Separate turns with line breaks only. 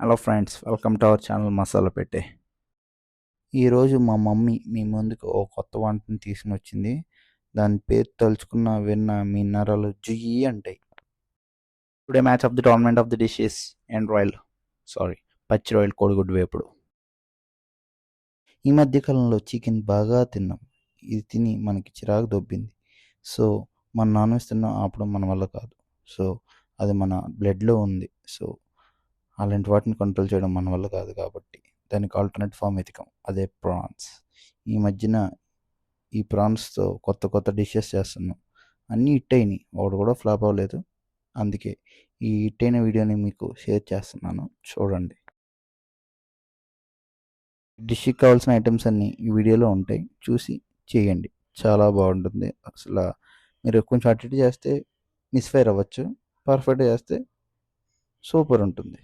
Hello friends welcome to our channel masala పెట్టే ఈరోజు మా మమ్మీ మీ ముందుకు ఓ కొత్త వంటని తీసుకుని వచ్చింది దాని పేరు తలుచుకున్న విన్న మీ నరాలు జుయ్యి అంటాయి. Today match of the tournament of the dishes and royal sorry పచ్చి రాయల్ కోడిగుడ్డు వేపుడు. ఈ మధ్య కాలంలో చికెన్ బాగా తిన్నాం. ఇది తిని మనకి చిరాకు దొబ్బింది. సో మన నాన్ వెజ్ ఆపడం మన వల్ల కాదు. సో అది మన బ్లడ్లో ఉంది. సో అలాంటి వాటిని కంట్రోల్ చేయడం మన వల్ల కాదు కాబట్టి దానికి ఆల్టర్నేట్ ఫామ్ ఎతికాం అదే ప్రాన్స్ ఈ మధ్యన ఈ ప్రాన్స్తో కొత్త కొత్త డిషెస్ చేస్తున్నాం. అన్నీ హిట్ అయినాయి. ఒకటి కూడా ఫ్లాప్ అవ్వలేదు. అందుకే ఈ హిట్ అయిన వీడియోని మీకు షేర్ చేస్తున్నాను. చూడండి. డిష్కి కావాల్సిన ఐటమ్స్ అన్నీ ఈ వీడియోలో ఉంటాయి. చూసి చేయండి. చాలా బాగుంటుంది. అసలు మీరు కొంచెం అటు ఇటు చేస్తే మిస్ఫైర్ అవ్వచ్చు. పర్ఫెక్ట్ చేస్తే సూపర్ ఉంటుంది.